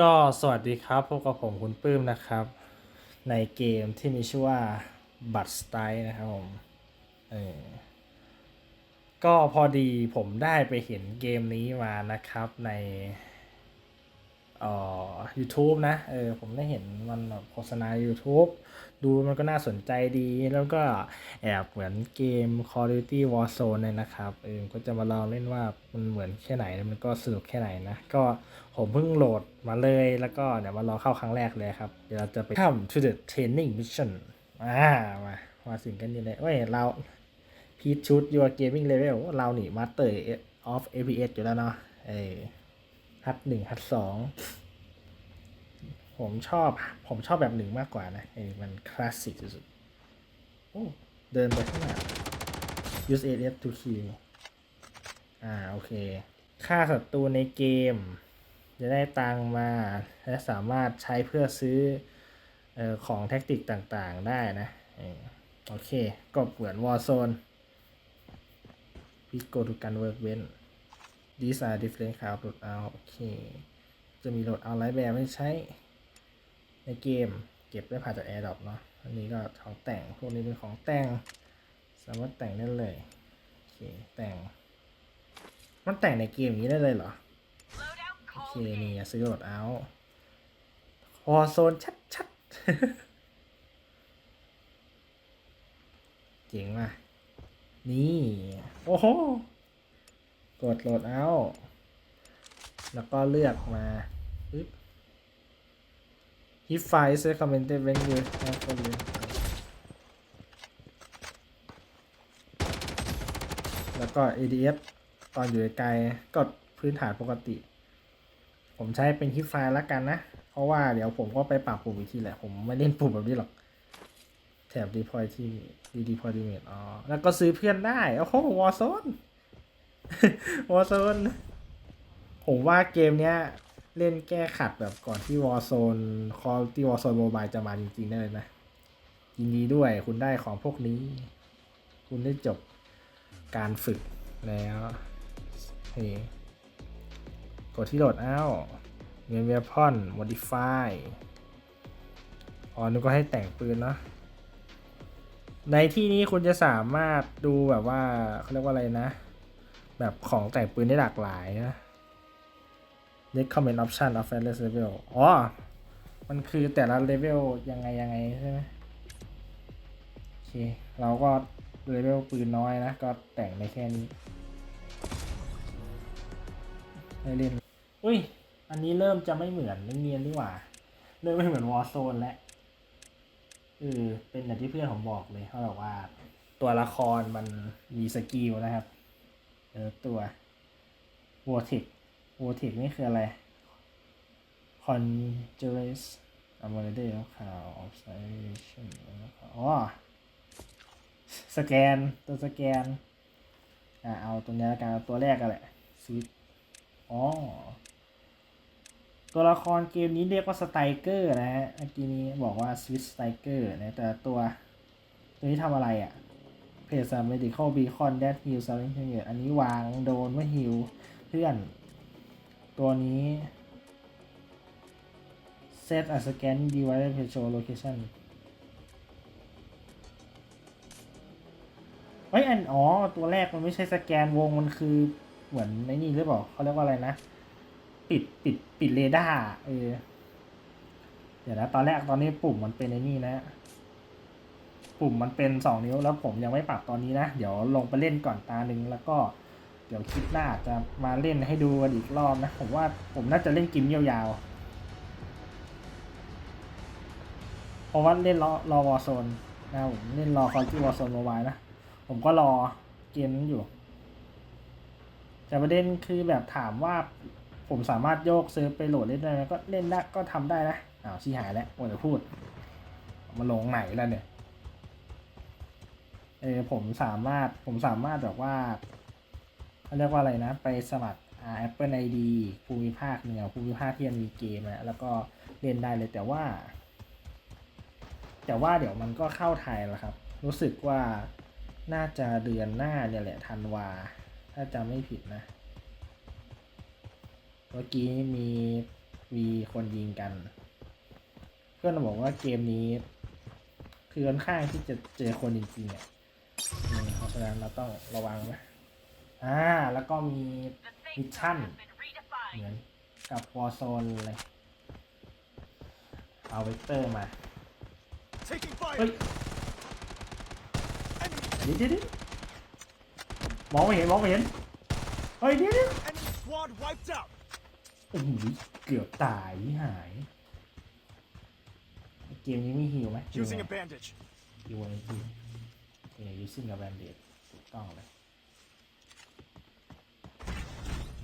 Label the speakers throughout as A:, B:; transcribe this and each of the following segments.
A: ก็สวัสดีครับพบกับผมคุณปื้มนะครับ ในเกมที่มีชื่อว่าบัตสไตนะครับผมเออก็พอดีผมได้ไปเห็นเกมนี้มานะครับใน อ่อ YouTube นะเออผมได้เห็นมันแบบโฆษณา YouTube ดูมันก็น่าสนใจดี แล้วก็แอบเหมือนเกม Call of Duty Warzone เนี่ยนะครับเออก็จะมาลองเล่นว่ามันเหมือนแค่ไหนแล้วมันก็สนุกแค่ไหนนะ ก็ผมเพิ่งโหลดมาเลยแล้วก็เดี๋ยวมาลองเข้าครั้งแรกเลยครับ เดี๋ยวเราจะไป Come to the training mission อ่ามามาถึงกันนี่เลยเว้ยเราพีทชุด your gaming level เราหนีมาเตอร์ of APS อยู่แล้วเนาะเออ ฮัดหนึ่งฮัดสองผมชอบ ผมชอบแบบหนึ่งมากกว่านะเออมันคลาสสิกสุดๆโอ้เดินไปข้างหน้า use AF to kill อ่า โอเค ฆ่าศัตรูในเกม จะได้ตังมา และสามารถใช้เพื่อซื้อออของแท็กติกต่างๆได้นะ โอเค ก็เหมือน Warzone we go to gun workbench these are different kind of loadout โอเค จะมีโหลดเอาไลท์แบบไม่ใช้ ในเกมเก็บได้ผ่านจาก AirDrop เนาะ อันนี้ก็ของแต่ง พวกนี้เป็นของแต่ง สามารถแต่งได้เลย โอเค แต่ง มันแต่งในเกมอย่างนี้ได้เลยเหรอ โอเค นี่ซื้อโหลดเอาพอโซนชัดๆ เจ๋งว่ะ นี่ โอ้โห กดโหลดเอา แล้วก็เลือกมาปึ๊บ If file is recommended when you have for you แล้วก็ ADF ตอนอยู่ไกลก็พื้นฐานปกติ ผมใช้เป็นฮิปไฟล์ล้วกันนะ เพราะว่าเดี๋ยวผมก็ไปปรับปุ่มอีกทีแหละ ผมไม่เล่นปุ่มแบบนี้หรอก แถบ deploy ที่ deploy d e m a t อ๋อ แล้วก็ซื้อเพื่อนได้ โอ้โหวอร์ซอน Warzone Warzone ผมว่าเกมเนี้ย เล่นแก้ขัดแบบก่อนที่ Warzone Call ที่ Warzone Mobile จะมาจริงๆได้เลยนะยินดีด้วยคุณได้ของพวกนี้ คุณได้จบการฝึกแล้วเฮ้กดที่โหลดเอาเมนเวพอน modify อ๋อนึกก็ให้แต่งปืนเนาะในที่นี้คุณจะสามารถดูแบบว่าเขาเรียกว่าอะไรนะ แบบของแต่งปืนได้หลากหลายนะ recommend option of various level อ๋อ มันคือแต่ละเลเวลยังไงยังไงใช่ไหมโอเค เราก็เลเวลปืนน้อยนะ ก็แต่งในแค่นี้ไเล่น อุ้ย อันนี้เริ่มจะไม่เหมือนเนียนดีกว่า เริ่มไม่เหมือนวอ r z โซนแล้วเออเป็นอย่างที่เพื่อนผมบอกเลยเขาบอกว่า ตัวละครมันมีสกิลนะครับ เออตัว v o r t e x v o r t e x นี่คืออะไร Conjurers a m o n d a y ข่าว observation อ๋อ สแกน ตัวสแกน อ่าเอาตัวนี้ละกันเอาตัวแรกกันแหละสวิตอ๋อ ตัวละครเกมนี้เรียกว่าสไตเกอร์นะฮะเมื่อกี้นี้บอกว่าสวิตสไตเกอร์นะ แต่ตัว ตัวนี้ทำอะไรอะ่ะ เพจสาม medical beacon that heal something อันนี้วางโดนว่าฮิวเพื่อน ตัวนี้ set a scan device to show location เฮ้ยอันอ๋อ ตัวแรกมันไม่ใช่สแกนวงมันคือเหมือนในนี่หรือเปล่าเขาเรียกว่าอะไรนะ ปิดปิดปิดเรดาร์เออเดี๋ยวนะตอนแรกตอนนี้ปุ่มมันเป็นในนี่นะ ปุ่มมันเป็นสองนิ้วแล้วผมยังไม่ปรับตอนนี้นะ เดี๋ยวลงไปเล่นก่อนตาหนึ่งแล้วก็เดี๋ยวคลิปหน้าจะมาเล่นให้ดูกันอีกรอบนะ ผมว่าผมน่าจะเล่นกิมยาวๆ เพราะว่าเล่นรอรอวอโซนนะผมเล่นรอคอร์ที่วอร์โซนโมบายนะ ผมก็รอเกมนั้นอยู่ แต่ประเด็นคือแบบถามว่าผมสามารถโยกเซิร์ฟไปโหลดเล่นได้ไหมก็เล่นได้ก็ทำได้นะอ้าวชี้หายแล้วโอ้จะพูด มาลงไหนแล้วเนี่ย เออผมสามารถผมสามารถแบบว่าเขาเรียกว่าอะไรนะ ไปสมัครอ่า Apple ID ภูมิภาคเหนือภูมิภาคที่ยังมีเกมนะแล้วก็เล่นได้เลยแต่ว่า แต่ว่าเดี๋ยวมันก็เข้าไทยแล้วครับ รู้สึกว่าน่าจะเดือนหน้าเนี่ยแหละธันวา ถ้าจำไม่ผิดนะ เมื่อกี้มีมีคนยิงกัน เพื่อนบอกว่าเกมนี้ คือค่อนข้างที่จะเจอคนจริงๆอะ เพราะฉะนั้นเราต้องระวังนะอ่า แล้วก็มีมิชชั่นเหมือนกับวอร์โซนเลย เอาเวกเตอร์มา
B: Taking
A: เฮ้ย
B: fire! Enemy,
A: เดี๋ยวเดี๋ยวเดี๋ยวมองไม่เห็น มองไม่เห็น เฮ้ยเดี๋ยวเดี๋ยว
B: enemy squad wiped out!
A: โอ้โหเกือบตายหาย เกมนี้มีฮิวไหมฮิว
B: Using
A: ไหม
B: a bandage.
A: ฮิวอะไรฮิว เอ้ยยูซิ่งกับแบนเดดถูกต้องเลย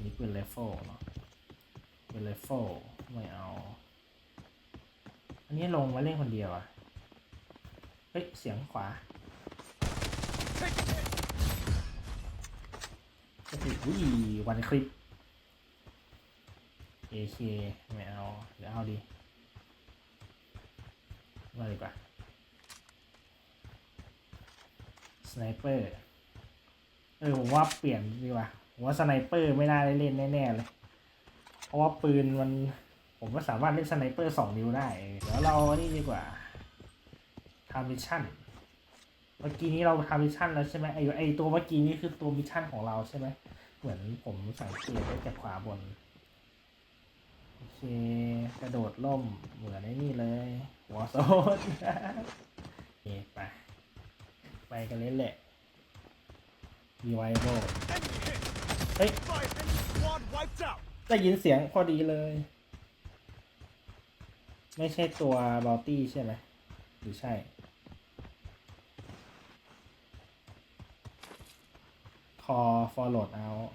A: นี่เป็นเลฟโฟเนาะเป็นเลฟโฟไม่เอา อันนี้ลงมาเล่นคนเดียวอะเฮ้ย เสียงขวา
B: Taking hit!
A: โอ้โหวันคลิป AK ไม่เอา เดี๋ยวเอาดีมาดีกว่า สไนเปอร์ เออผมว่าเปลี่ยนดีกว่าผมว่าสไนเปอร์ไม่น่าได้เล่นแน่ๆเลย เพราะว่าปืนมัน ผมก็สามารถเล่นสไนเปอร์สองนิ้วได้ เดี๋ยวเรานนี่ดีกว่าทำมิชชั่น เมื่อกี้นี้เราทำมิชชั่นแล้วใช่ไหมไอไอตัวเมื่อกี้นี้คือตัวมิชชั่นของเราใช่ไหม เหมือนผมสังเกตได้จากขวาบนโอเคกระโดดล่มเหมือนไอ้นี่เลย หัวโซนโอเคไป ไปกันเลยแหละมีไวโบ
B: Enemy hit!
A: Hey.
B: Fire! Enemy squad wiped out!
A: ได้ยินเสียงพอดีเลย ไม่ใช่ตัวบอลตี้ใช่ไหมหรือใช่ คอ forward out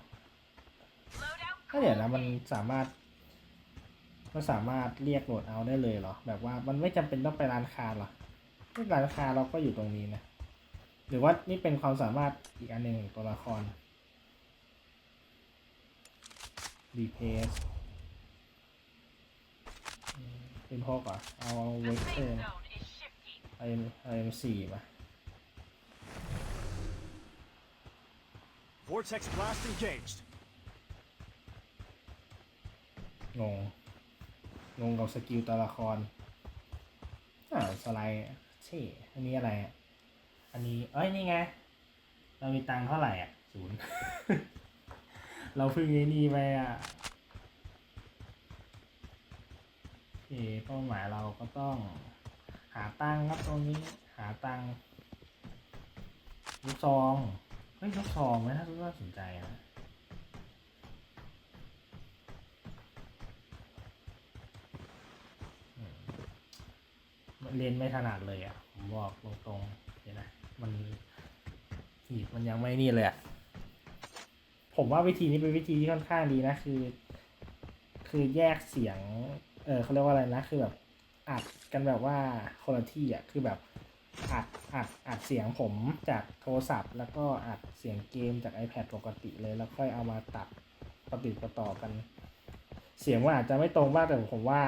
A: ถ้าเดี๋ยวนะมันสามารถ มันสามารถเรียกโหลดเอาได้เลยเหรอ แบบว่ามันไม่จำเป็นต้องไปร้านค้าเหรอที่ร้านค้าเราก็อยู่ตรงนี้นะ หรือว่านี่เป็นความสามารถอีกอันหนึ่งของตัวละครดีเพสเป็นพกอะเอาเวกเตอร์ไอไอเอ็มสี่มา
B: Vortex blast engaged.
A: งง งงกับสกิลตัวละครอ่าวสไลด์เช่อันนี้อะไรอะ อันนี้ เอ้ย นี่ไง เรามีตังค์เท่าไหร่อะศูนย์ เราเพิ่งไอ้นี่ไปอะโอเป้าหมายเราก็ต้อง หาตังค์ครับตรงนี้ หาตังค์ลูกซอง เฮ้ยลูกซองไหมถ้าน่าสนใจนะเรียนไม่ถนัดเลยอะ ผมบอกตรงๆเดี๋ยนะ มันหีบมันยังไม่นี่เลยอะผมว่าวิธีนี้เป็นวิธีที่ค่อนข้างดีนะคือ คือแยกเสียง เออเขาเรียกว่าอะไรนะ คือแบบอัดกันแบบว่าคนละที่อะคือแบบอัดอัดอัดเสียงผมจากโทรศัพท์ แล้วก็อัดเสียงเกมจาก iPad ปกติเลยแล้วค่อยเอามาตัดประติดประต่อกัน เสียงว่าอาจจะไม่ตรงบ้างแต่ผมว่า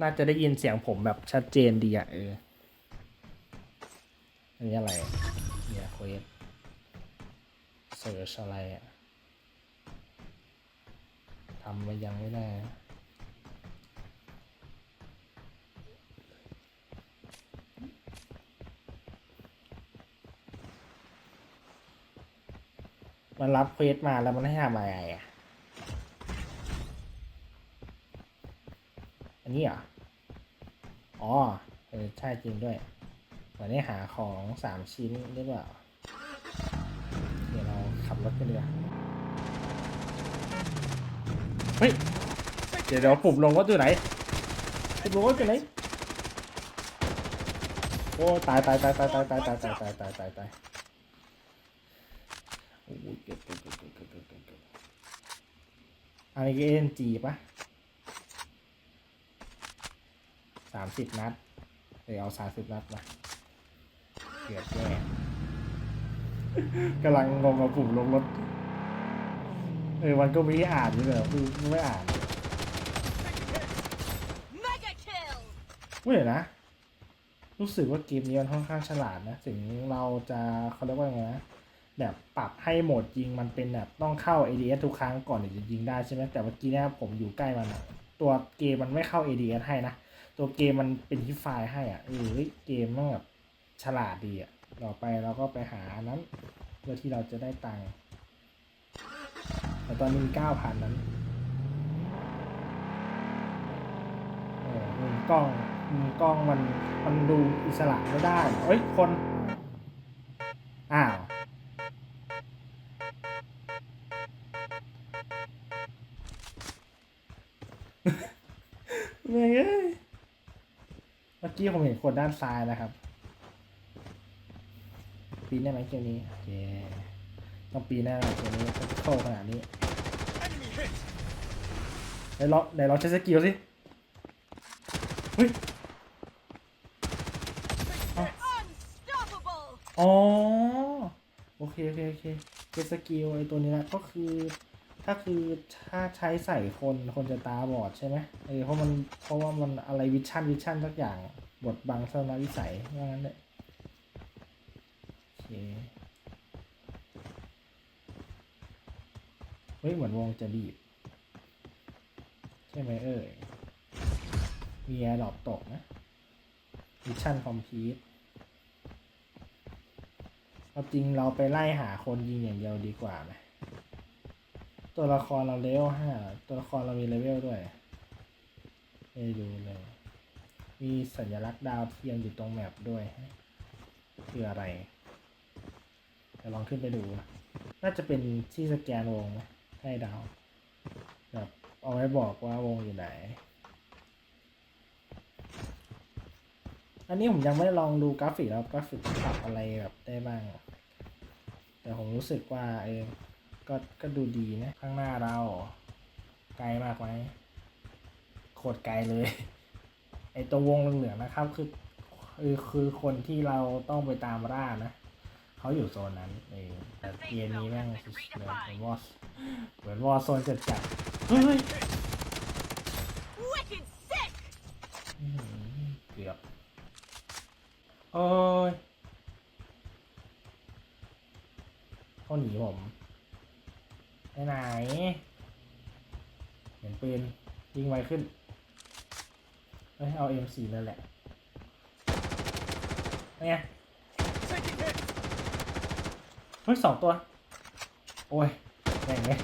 A: น่าจะได้ยินเสียงผมแบบชัดเจนดีอะเออ อันนี้อะไรเนี่ยเควสเสิร์ชอะไรอะทำมายังไม่ได้มันรับเควสมาแล้วมันให้ทำอะไรอะ อันนี้เหรอ อ๋อ เออ ใช่จริงด้วย เหมือนได้หาของสามชิ้นหรือเปล่าเดี๋ยวเราขับรถกันดีกว่าเฮ้ย เดี๋ยวเดี๋ยวปุ่มลงว่าอยู่ไหนปุ่มลงว่าอยู่ไหน โอ้ตายตายตายตายตายตายตายตายตายตายตายตายโอ้ยเก็บเก็บเก็บเก็บเก็บเก็บเก็บอันนี้ก็เอ็นจีปะสามสิบนัดเดี๋ยวเอาสามสิบนัดมา เกือบแย่กำลังงงกับปุ่มลงรถ เออมันก็ไม่ได้อ่านอยู่เลยคือไม่อ่านเว้ยนะ รู้สึกว่าเกมนี้มันค่อนข้างฉลาดนะถึงเราจะเขาเรียกว่าไงนะแบบปรับให้โหมดยิงมันเป็นแบบต้องเข้า ADS ทุกครั้งก่อนถึงจะยิงได้ใช่ไหมแต่เมื่อกี้เนี่ยผมอยู่ใกล้มันอะตัวเกมมันไม่เข้า ADS ให้นะ ตัวเกมมันเป็นที่ไฟให้อะเออเฮ้ยเกมมันแบบ ฉลาดดีอะ ต่อไปเราก็ไปหานั้น เพื่อที่เราจะได้ตังค์แต่ตอนนี้มีเก้าพันนั้นเออมุมกล้องมุมกล้องมันมันดูอิสระไม่ได้ เอ้ย คน อ้าวเมื่อยเอ้ยเมื่อกี้ผมเห็นคนด้านซ้ายนะครับ ปีนได้ไหมเกมนี้โอเคต้องปีนหน้าเกมนี้ต้องโตขนาดนี้
B: Enemy hit.
A: ไหนลองไหนลองใช้สกิลสิเฮ้ย
C: Unstoppable!
A: อ๋อโอเคโอเคโอเคเป็นสกิลไอตัวนี้นะก็คือถ้าคือถ้าใช้ใส่คนคนจะตาบอดใช่ไหมเออเพราะมันเพราะว่ามันอะไรวิชั่นวิชั่นสักอย่างบทบังทัศนวิสัยว่างั้นเลยโอ เฮ้ยเหมือนวงจะบีบ ใช่ไหมเอ่ยมีแอร์ดรอปตกนะมิชชั่นคอมพีทเอาจริงเราไปไล่หาคนยิงอย่างเดียวดีกว่าไหมตัวละครเราเลเวลห้าตัวละครเรามีเลเวลด้วยไม่ดูเลย มีสัญลักษณ์ดาวเทียมอยู่ตรงแมปด้วย คืออะไร ดี๋ยวลองขึ้นไปดูนะน่าจะเป็นที่สแกนวงให้ดาวแบบเอาไว้บอกว่าวงอยู่ไหน อันนี้ผมยังไม่ได้ลองดูกราฟิกแล้วกราฟิกปรับอะไรแบบได้บ้าง แต่ผมรู้สึกว่าเออก็ก็ดูดีนะ ข้างหน้าเราไกลมากไหมโคตรไกลเลย ไอตัววงเหลืองๆนะครับ คือคือคือคนที่เราต้องไปตามล่านะ เขาอยู่โซนนั้นเองแต่เกมนี้แม่งเหมือนเหมือนวอสเหมือนวอโซนจัดจัดๆเฮ้ย
C: Wicked sick!
A: อื้อหือเกือบโอ้ยเขาหนีผมไปไหน เห็นปืนยิงไวขึ้นเฮ้ยเอา M4 นั่นแหละเป็นไง
B: Taking hit.
A: เฮ้ยสองตัว โอ้ยแม่งเลย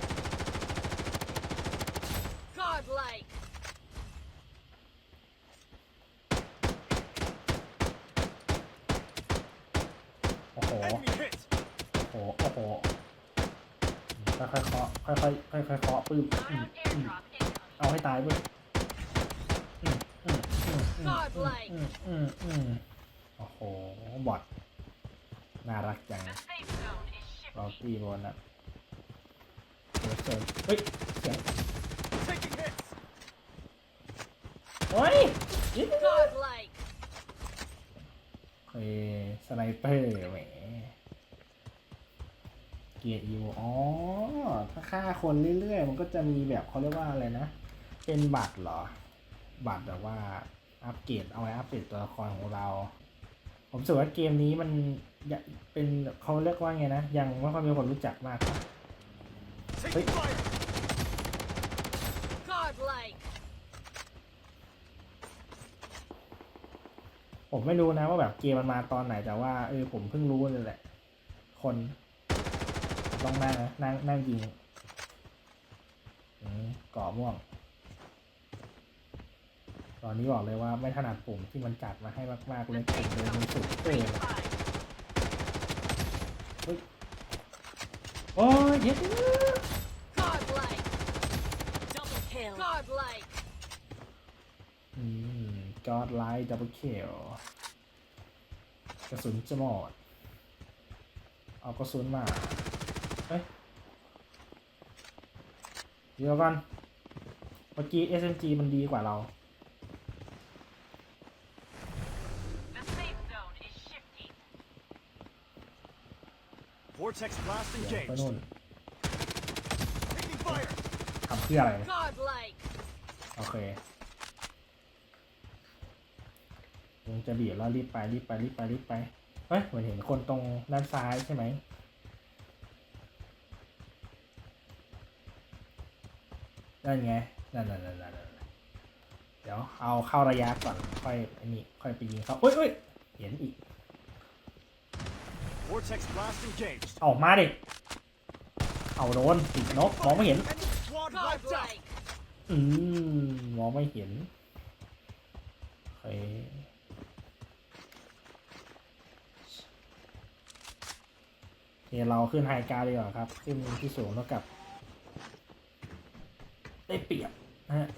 C: Godlike!
A: โอ้โห
B: Enemy hit.
A: โอ้โห โอ้โห ค่อยๆเคาะค่อยๆค่อยๆเคาะปื้มอืมอืมเอาให้ตายปื้มอืมอืมอืมอืม
C: Godlike
A: อืมอืมอืมโอ้โห บอทน่ารักจังเราตีบอลนะเดี๋ยวเจอเฮ้ยเสียงโอ้ยยิง
C: Godlike!
A: เฮ้ยสไนเปอร์แหมเกียร์อีโวอ๋อ ถ้าฆ่าคนเรื่อยๆ มันก็จะมีแบบเขาเรียกว่าอะไรนะ เป็นบัตรเหรอ บัตรแบบว่าอัปเกรดเอาไว้อัปเกรดตัวละครของเรา ผมรู้สึกว่าเกมนี้มัน เป็นเขาเรียกว่าไงนะ ยังไม่ค่อยมีคนรู้จักมากนะ
B: Taking fire.
C: Godlike!
A: ผมไม่รู้นะว่าแบบเกมมันมาตอนไหนแต่ว่าเออผมเพิ่งรู้เลยแหละ คนต้องนั่งนะนั่งนั่งยิงอืมก่อม่วง ตอนนี้บอกเลยว่าไม่ถนัดปุ่มที่มันจัดมาให้มากๆเลยปุ่มเดินมันสุดเอง โอ้ยเย็ด
C: Godlike! Double kill! Godlike!
A: อืมจอดไลท์ดับเบิลเคลกระสุนจะหมด เอากระสุนมาเฮ้ยเดี๋ยวกันเมื่อกี้ SMG มันดีกว่าเรา
B: Vortex blast
A: เดี๋ยวไป
B: engaged.
A: นู่น
B: Taking fire.
A: ทำเพื่ออะไร
C: Godlike!
A: โอเควงจะบีบแล้วรีบไปรีบไปรีบไปรีบไปเฮ้ยเหมือนเห็นคนตรงด้านซ้ายใช่ไหมนั่นไงนั่นนั่นนั่นนั่นนั่นดี๋ยวเอาเข้าระยะก่อนค่อยอันนี้ค่อยไปยิงเขาเอ้ยเอ้ยเห็นอีก
B: Vortex blast engaged.
A: ออกมาดิ เอาโดนติดนกมองไม่เห็น
B: Enemy squad wiped out.
C: Godlike.
A: อืมมองไม่เห็นโอเคโอเคเราขึ้นไฮกราวด์ดีกว่าครับ ขึ้นที่สูงเท่ากับ ได้เปรียบนะฮะ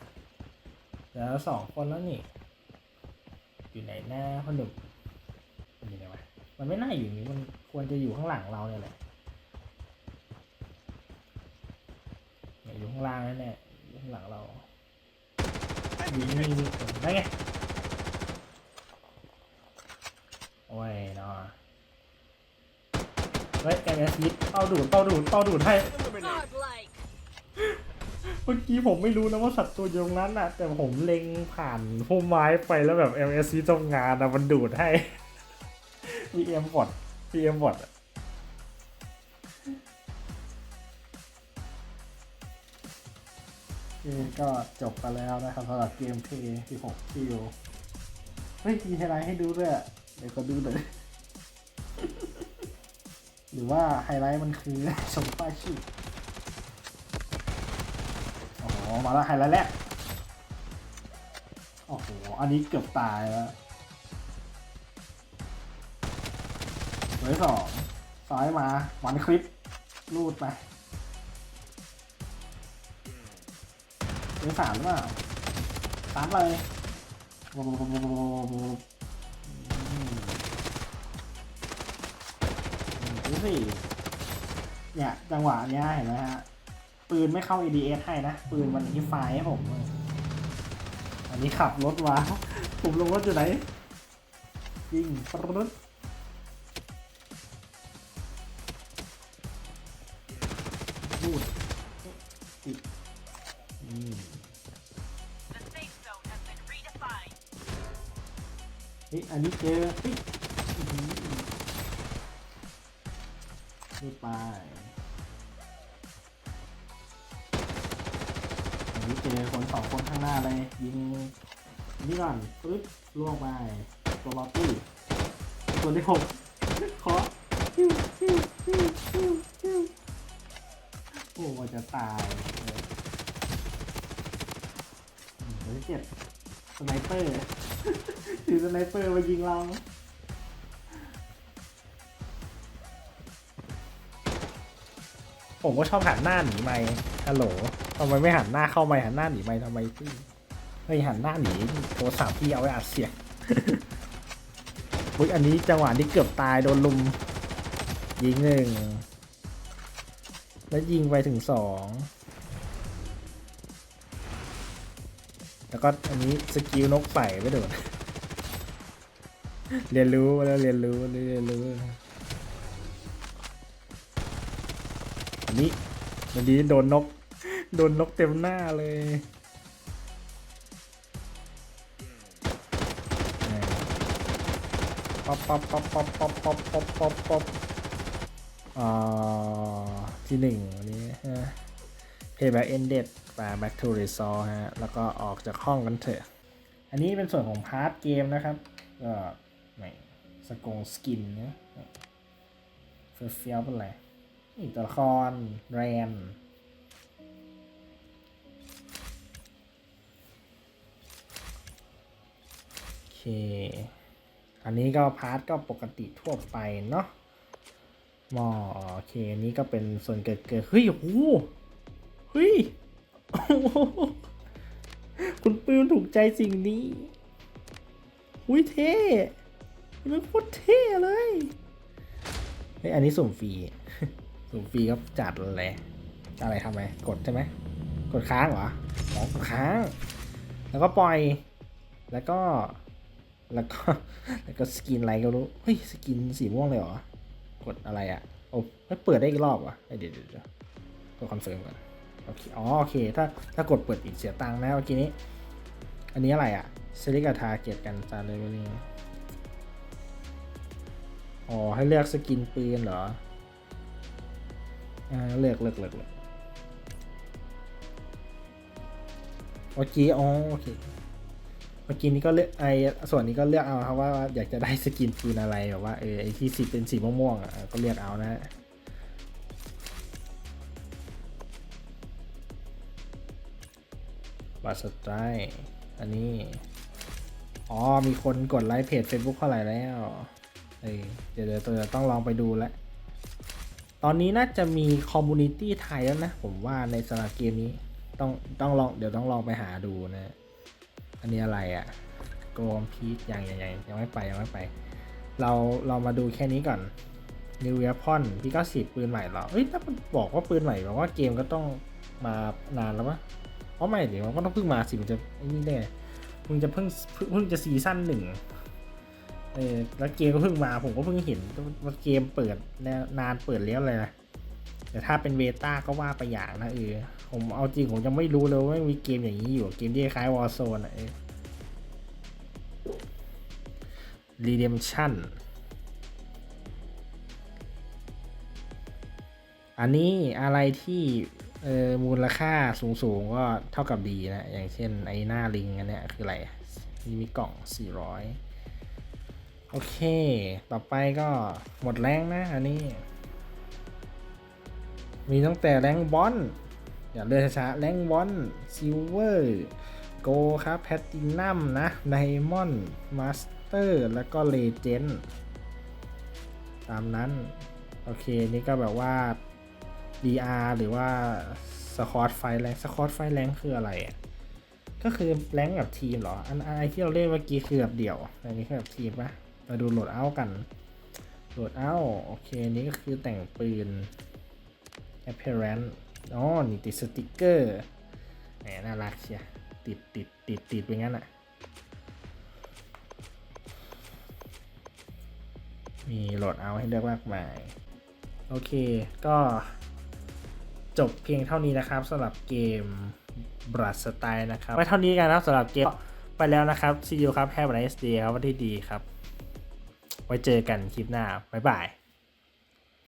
A: เดี๋ยวสองคนแล้วนี่ อยู่ไหนหน้าพอหนุ่ม มันไม่น่าอยู่อย่างนี้มันควรจะอยู่ข้างหลังเราเนี่ยแหละเนี่ยอยู่ข้างล่างนั่นแหละอยู่ข้างหลังเราอยู่นี่นี่ได้ไงโอ้ยเนาะเฮ้ยแกแมสมิดเป้าดูดเป้าดูดเป้าดูดให้
B: Eliminated.
C: Godlike.
A: เมื่อกี้ผมไม่รู้นะว่าสัตว์ตัวอยู่ตรงนั้นน่ะ แต่ผมเล็งผ่านพุ่มไม้ไปแล้วแบบ MSC ทำงานนะมันดูดให้ VM บอด VM บอดอะเกมก็จบไปแล้วนะครับสำหรับเกมเพย์ที่6คิวเฮ้ยมีไฮไลท์ให้ดูด้วยอะเดี๋ยวก็ดูเลย หรือว่าไฮไลท์มันคือชมป้ายชื่อโอ้มาแล้วไฮไลท์แรกโอ้โห อันนี้เกือบตายแล้ว เหลือสองซ้ายมาวันคลิปรูดไปเหลือสามหรือเปล่าสามเลยอืมดูสิเนี่ยจังหวะเนี้ยเห็นไหมฮะ ปืนไม่เข้า ADS ให้นะ ปืนมันที่ไฟให้ผม อันนี้ขับรถมาผมลงรถอยู่ไหนยิงปรึ๊ด นนี้เจอเฮ้ยอื้อหือนี่ไปอันนี้เจอคนสองคนข้างหน้าเลย ยิงนี่ก่อนปึ๊บล่วงไปตัวล็อตตี้ตัวที่หกเคาะปิ้วปิ้วปิ้วปิ้วโอ้จะตายเลยอืมตัวที่เจ็ดสไนเปอร์ ถือสไนเปอร์มายิงเรา ผมก็ชอบหันหน้าหนีไม่ฮัลโหลทำไมไม่หันหน้าเข้าไม่หันหน้าหนีไม่ทำไมพี่เฮ้ยหันหน้าหนีโทรศัพท์พี่เอาไว้อัดเสียงอุ้ยอันนี้จังหวะนี้เกือบตายโดนลุม ยิงหนึ่งแล้วยิงไปถึงสอง แล้วก็อันนี้สกิลนกใส่ไม่โดนเรียนรู้แล้วเรียนรู้เรียนรู้อันนี้วันนี้โดนนก โดนนกเต็มหน้าเลยป๊อปป๊อปป๊อปป๊อปป๊อปป๊อปป๊อปป๊อปป๊อปอ่าที่หนึ่งวันนี้ฮะ Payback Ended มา Back to Resort ฮะ แล้วก็ออกจากห้องกันเถอะ อันนี้เป็นส่วนของพาร์ทเกมนะครับ ก็ไหนสกงสกินนะเฟี้ยวเฟี้ยวๆเป็นไรนี่ตัวละครแรนโอเค อันนี้ก็พาร์ทก็ปกติทั่วไปเนาะมอโอเค อันนี้ก็เป็นส่วนเกิดเกิดเฮ้ยโอ้ เฮ้ยคุณปื้มถูกใจสิ่งนี้อุ้ยเท่มันโคตรเท่เลยเฮ้ยอันนี้สุ่มฟรีสุ่มฟรีก็จัดเลยอะไรทำไมกดใช่ไหมกดค้างเหรออ๋อกดค้าง แล้วก็ปล่อย แล้วก็ แล้วก็ แล้วก็สกินอะไรก็รู้ เฮ้ยสกินสีม่วงเลยเหรอ กดอะไรอะ โอ้ไม่เปิดได้อีกรอบวะเอ้ยเดี๋ยวเดี๋ยวเดี๋ยวกดคอนเฟิร์มก่อน โอเคอ๋อโอเค ถ้าถ้ากดเปิดอีกเสียตังค์นะเมื่อกี้นี้ อันนี้อะไรอะเซลิกาทาเกียกันจานเลยวันนี้อ๋อ ให้เลือกสกินปืนเหรอ อ่า เลือกเลือกเลือกเลือกโอเคอ๋อโอเคเมื่อกี้นี้ก็เลือกไอส่วนนี้ก็เลือกเอาครับว่าอยากจะได้สกินปืนอะไรแบบว่าเออไอที่สีเป็นสีม่วงๆอะก็เลือกเอานะ บัตรสไตร์อันนี้ อ๋อ มีคนกดไลค์เพจ Facebook เท่าไหร่แล้ว เออเดี๋ยวเดี๋ยวเดี๋ยวต้องลองไปดูแล้วตอนนี้น่าจะมีคอมมูนิตี้ไทยแล้วนะ ผมว่าในสำหรับเกมนี้ต้องต้องลองเดี๋ยวต้องลองไปหาดูนะ อันนี้อะไรอะ่ะโกมพีทยังยังยังยังไม่ไปยังไม่ไป เราเรามาดูแค่นี้ก่อน New Weapon พี่ก็สิบปืนใหม่เหรอเฮ้ยถ้ามันบอกว่าปืนใหม่แปลว่าเกมก็ต้องมานานแล้วปะ เพราะไม่เดี๋ยวมันก็ต้องเพิ่งมาสิมันจะไอ้นี่แน่มึงจะเพิ่งเพิ่งจะซีซั่นหนึ่งเออแล้วเกมก็เพิ่งมาผมก็เพิ่งเห็นว่าเกมเปิดนานเปิดแล้วเลยนะแต่ถ้าเป็นเบต้าก็ว่าไปอย่างนะเออผมเอาจริงผมยังไม่รู้เลยว่ามีเกมอย่างนี้อยู่เกมที่คล้ายวอร์โซนอะเออ Redemption อันนี้อะไรที่ เออมูลค่าสูงสูงๆก็เท่ากับดีนะ อย่างเช่นไอ้หน้าลิงอันเนี้ยคืออะไรนี่มีกล่อง 400 โอเค ต่อไปก็หมดแรงนะ อันนี้ มีตั้งแต่แรงบอลอย่าเลือกช้าแรงบอลซิลเวอร์โกครับแพตตินัมนะไดมอนด์มาสเตอร์แล้วก็เลเจนด์ตามนั้น โอเค นี่ก็แบบว่า DR หรือว่าสคอตไฟแรงสคอตไฟแรงคืออะไรอะก็คือแรงกับทีมเหรอ อันไอที่เราเล่นเมื่อกี้คือแบบเดี่ยว อันนี้คือแบบทีมปะมาดูโหลดเอากัน โหลดเอาโอเค นี่ก็คือแต่งปืน apparent อ๋อ นี่ติดสติกเกอร์แหมน่ารักเชียติดติดติดติดไปงั้นอะมีโหลดเอาให้เลือกมากมาย โอเค ก็ จบเพียงเท่านี้นะครับสำหรับเกมบรัสสไตล์นะครับ ไว้เท่านี้กันนะครับสำหรับเกมไปแล้วนะครับซีอูครับแฮปปี้เอสดีครับวันที่ดีครับ ไว้เจอกันคลิปหน้า บ๊ายบาย